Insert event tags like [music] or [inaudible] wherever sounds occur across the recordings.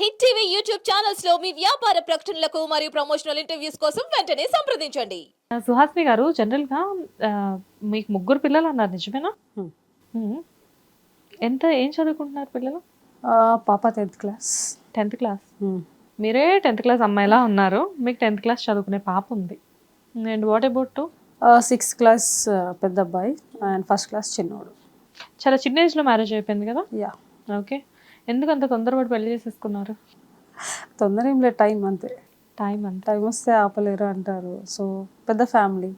Hit TV YouTube ఛానల్స్లో మీ వ్యాపార ప్రకటనలకు మరియు ప్రమోషనల్ ఇంటర్వ్యూస్ కోసం వెంటనే సంప్రదించండి. సుహాసిని గారు జనరల్గా ఆ, మీకు ముగ్గురు పిల్లలు అన్నారు నిజమేనా. ఎంత ఏం చదువుకుంటున్నారు పిల్లలు? ఆ, పాప టెన్త్ క్లాస్. Tenth class? మీరే టెన్త్ క్లాస్ అమ్మాయిలా ఉన్నారు. మీకు టెన్త్ క్లాస్ చదువుకునే పాప ఉంది. And what about two sixth class పెద్ద అబ్బాయి. అండ్ ఫస్ట్ క్లాస్ చిన్నోడు. చాలా చిన్న ఏజ్లో మ్యారేజ్ అయిపోయింది కదా? యా ఓకే ఎందుకు అంత తొందరపడి పెళ్ళి చేసేసుకున్నారు? తొందర ఏం లేదు టైం అంతే. టైం అంత. టైం వస్తే ఆపలేరు అంటారు. సో పెద్ద family.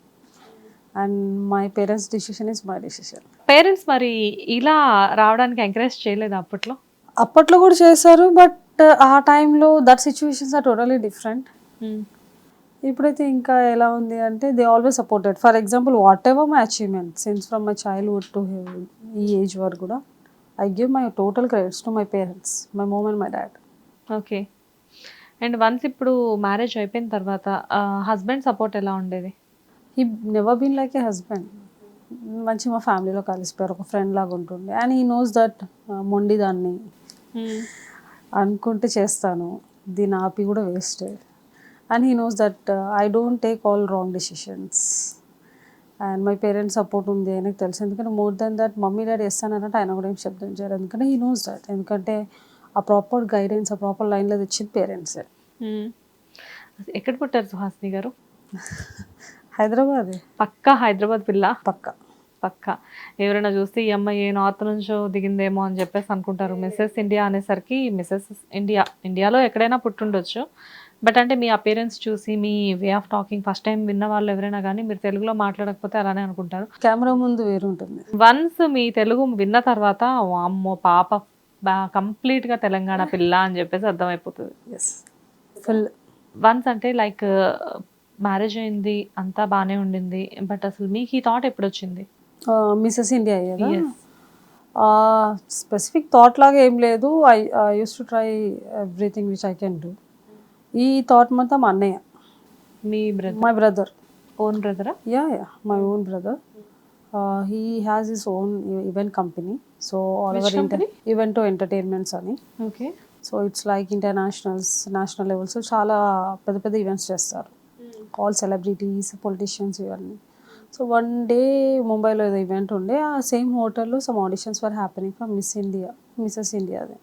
And my parents decision is my decision. Parents మరి ఇలా రావడానికి ఎంకరేజ్ చేయలేదు అప్పట్లో? అప్పట్లో కూడా చేశారు బట్ ఆ టైంలో that situations are totally different. ఇప్పుడైతే ఇంకా ఎలా ఉంది అంటే they always supported. For example whatever my achievement since from my childhood to ఈ ఏజ్ వరకు కూడా. I give my total credits to my parents my mom and my dad okay and once ఇప్పుడు marriage అయిపోయిన తర్వాత husband support ఎలా ఉండేది? He never been like a husband మంచి మా ఫ్యామిలీలో కలిసిపోయారు ఒక ఫ్రెండ్ లాగా ఉంటుండే. అండ్ ఈ నోస్ దట్ మొండి దాన్ని అనుకుంటే చేస్తాను. దీని ఆపి కూడా waste and he knows that I don't take all wrong decisions and my parents support ఉంది ఆయనకు తెలుసు. ఎందుకంటే more than that mummy daddy చేస్తానంటే ఆయన కూడా ఏం శబ్దం చేయరు. ఎందుకంటే హీ నోస్ దట్ ఎందుకంటే ఆ ప్రాపర్ గైడెన్స్ ఆ ప్రాపర్ లైన్లో తెచ్చింది పేరెంట్సే మ్మ్. ఎక్కడ పుట్టారు సుహాసిని గారు? [laughs] హైదరాబాద్. పక్కా హైదరాబాద్ పిల్ల? పక్క. పక్క. ఎవరైనా చూస్తే ఈ అమ్మాయి ఏ నార్త్ నుంచో దిగిందేమో అని చెప్పేసి అనుకుంటారు. మిస్సెస్ ఇండియా అనేసరికి మిస్సెస్ ఇండియా ఇండియాలో ఎక్కడైనా పుట్టుండొచ్చు. బట్ అంటే మీ అపీరెన్స్ చూసి మీ way of talking first time విన్న వాళ్ళు ఎవరైనా కానీ మీరు తెలుగులో మాట్లాడకపోతే అలానే అనుకుంటారు. కెమెరా ముందు వేరు ఉంటుంది. వన్స్ మీ తెలుగు విన్న తర్వాత అమ్మో పాప బా- complete గా తెలంగాణ పిల్ల అని చెప్పేసి అర్థమైపోతుంది. ఫుల్ వన్స్ అంటే లైక్ మ్యారేజ్ అయింది అంతా బాగానే ఉండింది బట్ అసలు మీకు ఈ థాట్ ఎప్పుడు వచ్చింది మిస్సెస్ ఇండియా అయ్యేదా? Yes. స్పెసిఫిక్ థాట్ లాగా ఏం లేదు. I use to try everything which I can do. ఈ థాట్ మొత్తం మా అన్నయ్య మీ brother my brother own బ్రదరా yeah yeah my own brother he has his own event company so all over? Event entertainments అని okay so it's like internationals national levels చాలా పెద్ద పెద్ద events చేస్తారు. ఆల్ సెలబ్రిటీస్ పొలిటీషియన్స్ ఇవన్నీ. So one day ముంబైలో ఏదో event ఉండే. ఆ సేమ్ హోటల్లో some auditions were happening from Miss India Mrs ఇండియాది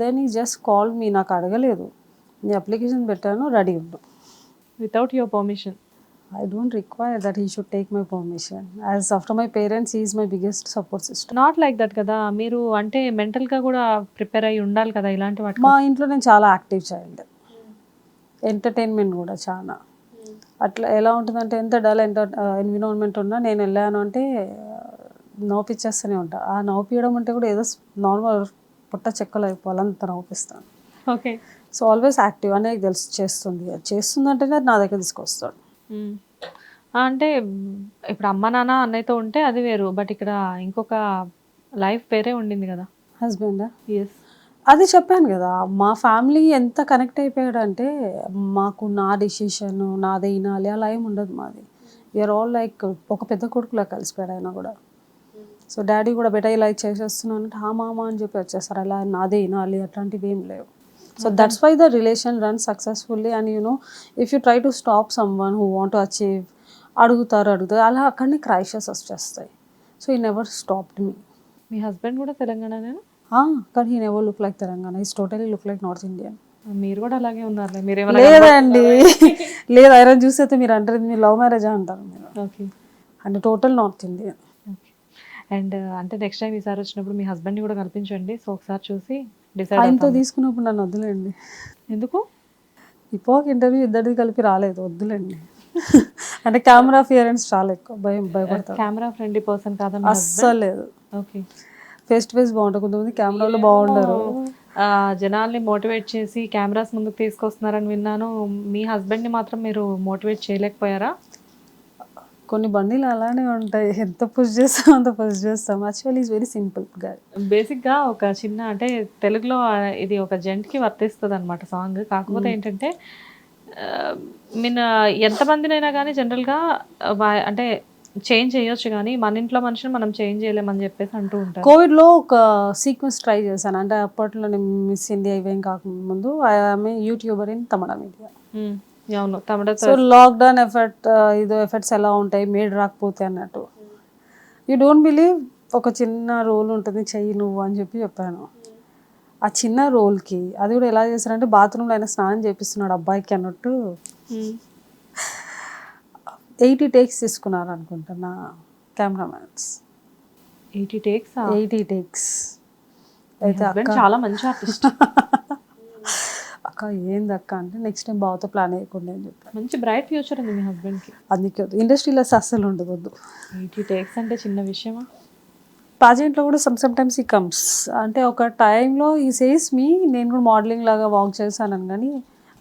then he just call me నాకు అడగలేదు. నీ అప్లికేషన్ పెట్టాను రెడీ ఉండు. Without your permission I don't require that he should take my permission as after my parents is my biggest support system not like that కదా. మీరు అంటే mental గా కూడా ప్రిపేర్ అయ్యి ఉండాలి కదా ఇలాంటి వాటికి. మా ఇంట్లో నేను చాలా యాక్టివ్ చైల్డ్ ఎంటర్టైన్మెంట్ కూడా చాలా. అట్లా ఎలా ఉంటుందంటే ఎంత డల్ ఎంటర్ ఎన్విరాన్మెంట్ ఉన్నా నేను వెళ్ళాను అంటే నవ్వుపిచ్చేస్తూనే ఉంటా. ఆ నవ్వుపియడం అంటే కూడా ఏదో నార్మల్ పుట్ట చెక్కలు అయిపోవాలి అంత నవ్వుపిస్తాను. ఓకే సో ఆల్వేస్ యాక్టివ్ అనేది తెలిసి చేస్తుంది. చేస్తుందంటేనే అది నా దగ్గర తీసుకొస్తాడు. అంటే ఇప్పుడు అమ్మ నాన్న అన్నయ్యతో ఉంటే అది వేరు. బట్ ఇక్కడ ఇంకొక లైఫ్ వేరే ఉండింది కదా. హస్బెండ్? ఎస్ అది చెప్పాను కదా. మా ఫ్యామిలీ ఎంత కనెక్ట్ అయిపోయాడంటే మాకు నా డిసిషన్ నాదే వినాలి అలా ఏం ఉండదు మాది. వీఆర్ ఆల్ లైక్ ఒక పెద్ద కొడుకులా కలిసిపోయాడు ఆయన కూడా. సో డాడీ కూడా బెటర్ ఇలా చేసేస్తున్నాను అంటే హా మామ అని చెప్పి వచ్చేస్తారు. అలా నాదే వినాలి అట్లాంటివి ఏం లేవు. So that's why the relation run successfully and you know if you try to stop someone who want to achieve అడుగుతారు అడుగుతారు అలా అక్కడనే క్రైషెస్ వచ్చేస్తాయి. So he never stopped me me husband కూడా తెలంగాణనేనా? కానీ he never look like Telangana. Is totally look like north Indian మీరు కూడా అలాగే ఉన్నారు లేదండి. లేదు ఐరన్ చూసి అయితే మీరు అంటారు మీరు లవ్ మ్యారేజ్ అంటారు మీరు. ఓకే. అంటే టోటల్ నార్త్ ఇండియన్ అండ్ అంటే నెక్స్ట్ టైం ఈసారి వచ్చినప్పుడు మీ హస్బెండ్ని కూడా కల్పించండి. సో ఒకసారి చూసి ఆయనతో తీసుకున్నప్పుడు నన్ను వద్దులేండి. ఎందుకు? ఇపోక ఇంటర్వ్యూ ఇద్దరిది కలిపి రాలేదు వద్దులేండి. [laughs] అంటే కెమెరా ఫియరెన్స్ చాలా ఎక్కువ భయం భయపడతారు. కెమెరా ఫ్రెండ్లీ పర్సన్ కాదా అస్సలు లేదు. ఓకే ఫేస్ టు ఫేస్ బాగుంటుంది కొంతమంది కెమెరాలో బాగుండరు. జనాల్ని మోటివేట్ చేసి కెమెరాస్ ముందుకు తీసుకొస్తున్నారని విన్నాను. మీ హస్బెండ్ని మాత్రం మీరు మోటివేట్ చేయలేకపోయారా? కొన్ని బండిలు అలానే ఉంటాయి. ఎంత పుష్ చేస్తాం అంత పుష్ చేస్తాం. యాక్చువల్లీ ఈజ్ వెరీ సింపుల్గా బేసిక్గా ఒక చిన్న అంటే తెలుగులో ఇది ఒక జెంట్కి వర్తిస్తుంది అనమాట సాంగ్ కాకపోతే ఏంటంటే మీన్ ఎంతమందినైనా కానీ జనరల్గా అంటే చేంజ్ చేయొచ్చు కానీ మన ఇంట్లో మనిషిని మనం చేంజ్ చేయలేమని చెప్పేసి అంటూ ఉంటారు. కోవిడ్లో ఒక సీక్వెన్స్ ట్రై చేశాను. అంటే అప్పట్లో నేను మిస్ ఇండియా ఇవేం కాకముందు I'm YouTuber in Tamil media అవును సో లాక్డౌన్ ఎఫెక్ట్ ఇదో ఎఫెక్ట్స్ ఎలా ఉంటాయి? మేడ్ రాకపోతే అన్నట్టు. యూ డోంట్ బిలీవ్ ఒక చిన్న రోల్ ఉంటుంది చెయ్యి నువ్వు అని చెప్పి చెప్పాను. ఆ చిన్న రోల్కి అది కూడా ఎలా చేశారంటే బాత్రూంలో అయినా స్నానం చేపిస్తున్నాడు అబ్బాయికి అన్నట్టు. ఎయిటీ టేక్స్ తీసుకున్నారు అనుకుంటున్నా cameramans eighty takes eighty takes అయితే చాలా మంచి ఆర్టిస్ట్ [laughs] అక్క ఏంది అక్క అంటే నెక్స్ట్ టైం బావతో ప్లాన్ వేయకుండా అని చెప్పాను మంచి బ్రైట్ ఫ్యూచర్ ఉంది మీ husband కి. అందుకే ఇండస్ట్రీలో అస్సలు ఉండదు ఎయిటీ టేక్స్ అంటే చిన్న విషయమా? పాజెంట్లో కూడా some some times he comes అంటే ఒక టైంలో ఈ సేస్ మీ నేను కూడా మోడలింగ్ లాగా వాక్ చేశాను కానీ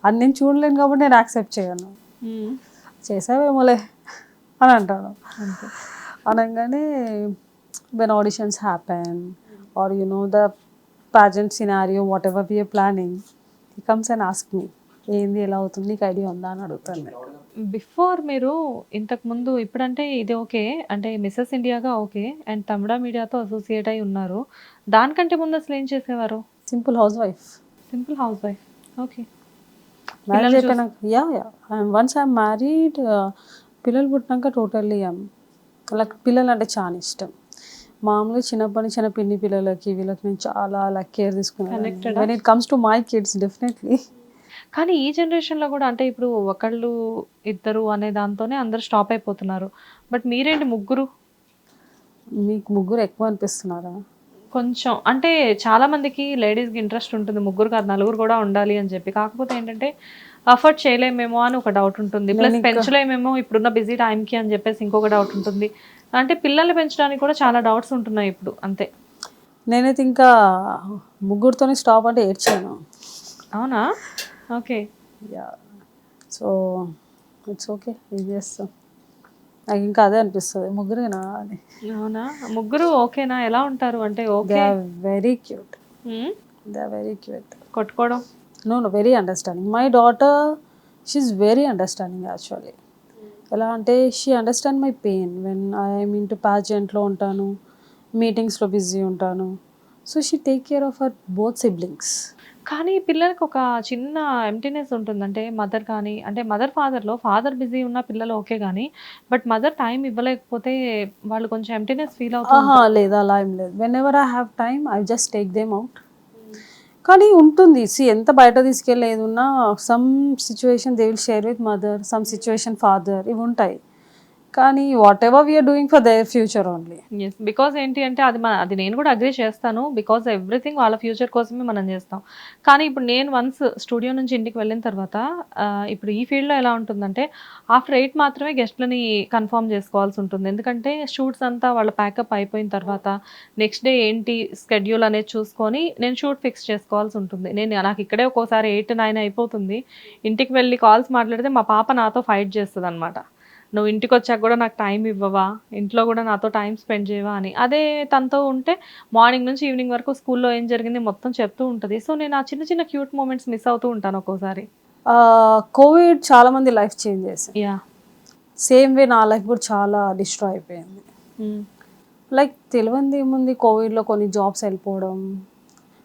అది నేను చూడలేను కాబట్టి నేను యాక్సెప్ట్ చేయను. ఉమ్, చేసావేమోలే అని అంటాను అనగానే when auditions happen are you know the pageant scenario whatever we are planning he comes and ask me ఏంది ఎలా అవుతుంది? నీకు ఐడియా ఉందా? అని అడుగుతాను. బిఫోర్ మీరు ఇంతకు ముందు ఇప్పుడంటే ఇది ఓకే అంటే మిస్సెస్ ఇండియాగా ఓకే అండ్ తమిళ మీడియాతో అసోసియేట్ అయి ఉన్నారు. దానికంటే ముందు అసలు ఏం చేసేవారు? Simple housewife simple housewife okay marriage అయిపోయినాక yeah yeah once I'm married పిల్లలు పుట్టినాక టోటల్లీ లైక్ పిల్లలు అంటే చాలా ఇష్టం. మామూలుగా చిన్నప్పటి నుంచి చిన్న పిన్ని పిల్లలకి వీళ్ళకి నేను చాలా లైక్ కేర్ తీసుకున్నాను. When it comes to my kids definitely కానీ ఈ జనరేషన్లో కూడా అంటే ఇప్పుడు ఒకళ్ళు ఇద్దరు అనే దాంతోనే అందరు స్టాప్ అయిపోతున్నారు. బట్ మీరేంటి ముగ్గురు? మీకు ముగ్గురు ఎక్కువ అనిపిస్తున్నారా? కొంచెం. అంటే చాలా మందికి లేడీస్కి ఇంట్రెస్ట్ ఉంటుంది. ముగ్గురు కాదు నలుగురు కూడా ఉండాలి అని చెప్పి. కాకపోతే ఏంటంటే అఫోర్డ్ చేయలేమేమో అని ఒక డౌట్ ఉంటుంది. ప్లస్ పెంచలేమేమో ఇప్పుడున్న బిజీ టైంకి అని చెప్పేసి ఇంకొక డౌట్ ఉంటుంది. అంటే పిల్లల్ని పెంచడానికి కూడా చాలా డౌట్స్ ఉంటున్నాయి ఇప్పుడు అంతే. నేనైతే ఇంకా ముగ్గురితోనే స్టాప్ అంటే ఏడ్చాను. అవునా? Okay. Yeah so it's okay ఏం చేస్తాం. నాకు ఇంకా అదే అనిపిస్తుంది. ముగ్గురేనా అని అవునా? ముగ్గురు ఓకేనా? ఎలా ఉంటారు? అంటే they okay are very cute they are very cute కొట్టుకోవడం. No no very understanding my daughter she's very understanding actually ఎలా అంటే she understand my pain when I'm into ప్యాజెంట్లో ఉంటాను మీటింగ్స్లో బిజీ ఉంటాను. So she take care of her both siblings కానీ పిల్లలకి ఒక చిన్న ఎంటీనెస్ ఉంటుంది. అంటే మదర్ కానీ అంటే మదర్ ఫాదర్లో ఫాదర్ బిజీ ఉన్న పిల్లలు ఓకే కానీ బట్ మదర్ టైం ఇవ్వలేకపోతే వాళ్ళు కొంచెం ఎంటీనెస్ ఫీల్ అవుతుంది ఆహా లేదు అలా ఏం లేదు. Whenever I have time I just take them out కానీ ఉంటుంది. సి ఎంత బయట తీసుకెళ్ళేది ఉన్నా some situation they will share with mother some situation father ఇవి ఉంటాయి. కానీ whatever we are doing for their future only yes because ఏంటి అంటే అది మన అది నేను కూడా అగ్రీ చేస్తాను బికాజ్ ఎవ్రీథింగ్ వాళ్ళ ఫ్యూచర్ కోసమే మనం చేస్తాం. కానీ ఇప్పుడు నేను వన్స్ స్టూడియో నుంచి ఇంటికి వెళ్ళిన తర్వాత ఇప్పుడు ఈ ఫీల్డ్లో ఎలా ఉంటుందంటే ఆఫ్టర్ ఎయిట్ మాత్రమే గెస్ట్లని కన్ఫర్మ్ చేసుకోవాల్సి ఉంటుంది. ఎందుకంటే షూట్స్ అంతా వాళ్ళ ప్యాకప్ అయిపోయిన తర్వాత నెక్స్ట్ డే ఏంటి స్కెడ్యూల్ అనేది చూసుకొని నేను షూట్ ఫిక్స్ చేసుకోవాల్సి ఉంటుంది. నేను నాకు ఇక్కడే ఒక్కోసారి ఎయిట్ నైన్ అయిపోతుంది. ఇంటికి వెళ్ళి కాల్స్ మాట్లాడితే మా పాప నాతో ఫైట్ చేస్తుంది అనమాట నువ్వు ఇంటికి వచ్చాక కూడా నాకు టైం ఇవ్వవా? ఇంట్లో కూడా నాతో టైం స్పెండ్ చేయవా? అని. అదే తనతో ఉంటే మార్నింగ్ నుంచి ఈవినింగ్ వరకు స్కూల్లో ఏం జరిగింది మొత్తం చెప్తూ ఉంటుంది. సో నేను ఆ చిన్న చిన్న క్యూట్ మూమెంట్స్ మిస్ అవుతూ ఉంటాను ఒక్కోసారి. కోవిడ్ చాలా మంది లైఫ్ చేంజ్ చేసింది. యా. సేమ్ వే నా లైఫ్ కూడా చాలా డిస్ట్రాయ్ అయిపోయింది. లైక్ తెలియంది ఏముంది కోవిడ్లో కొన్ని జాబ్స్ వెళ్ళిపోవడం.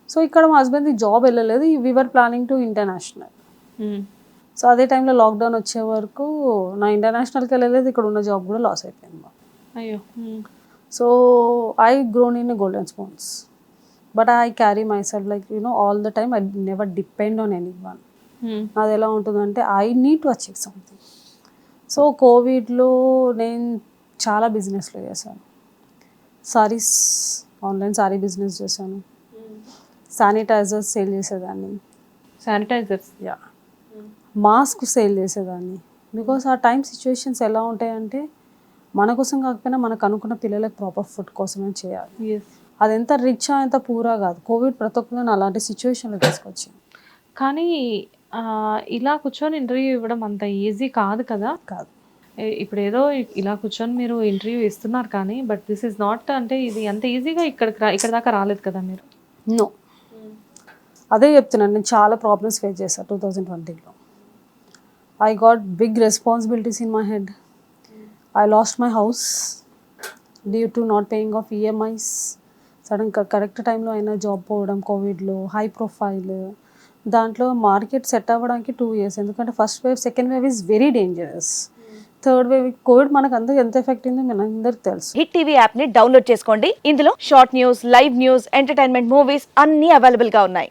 సో ఇక్కడ మా హస్బెండ్ జాబ్ వెళ్ళలేదు. We are planning to international. So అదే టైంలో లాక్డౌన్ వచ్చే వరకు నా ఇంటర్నేషనల్కి వెళ్ళలేదు ఇక్కడ ఉన్న జాబ్ కూడా లాస్ అయిపోయింది అయ్యో so I grown in golden spoons. But I carry myself like you know all the time I never depend on anyone. నాది ఎలా ఉంటుందంటే I need to achieve something. So కోవిడ్లో నేను చాలా బిజినెస్లో చేశాను. సారీస్ ఆన్లైన్ సారీ బిజినెస్ చేశాను. శానిటైజర్స్ సేల్ చేసేదాన్ని. శానిటైజర్స్? యా. మాస్క్ సేల్ చేసేదాన్ని. బికాస్ ఆ టైం సిచ్యువేషన్స్ ఎలా ఉంటాయంటే మన కోసం కాకపోయినా మనకు అనుకున్న పిల్లలకు ప్రాపర్ ఫుడ్ కోసమే చేయాలి. అది ఎంత రిచ్ ఎంత పూరా కాదు. కోవిడ్ ప్రతి ఒక్కరిని అలాంటి సిచ్యువేషన్లో తీసుకొచ్చింది. కానీ ఇలా కూర్చొని ఇంటర్వ్యూ ఇవ్వడం అంత ఈజీ కాదు కదా? కాదు. ఇప్పుడు ఏదో ఇలా కూర్చొని మీరు ఇంటర్వ్యూ ఇస్తున్నారు కానీ బట్ దిస్ ఇస్ నాట్ అంటే ఇది అంత ఈజీగా ఇక్కడికి రా ఇక్కడ దాకా రాలేదు కదా మీరు? నో. అదే చెప్తున్నాను నేను చాలా ప్రాబ్లమ్స్ ఫేస్ చేశాను టూ థౌజండ్ ట్వంటీలో. I got big responsibilities in my head I lost my house due to not paying of EMIs sudden correct టైంలో అయినా జాబ్ పోవడం కోవిడ్లో హై ప్రొఫైల్ దాంట్లో మార్కెట్ సెట్ అవ్వడానికి టూ ఇయర్స్ ఎందుకంటే first wave second wave is very dangerous third wave Covid మనకు అందరికి ఎంత ఎఫెక్ట్ అయిందో మన అందరికి తెలుసు. హిట్ టీవీ యాప్ని డౌన్లోడ్ చేసుకోండి. ఇందులో short news live news entertainment movies అన్ని అవైలబుల్గా ఉన్నాయి.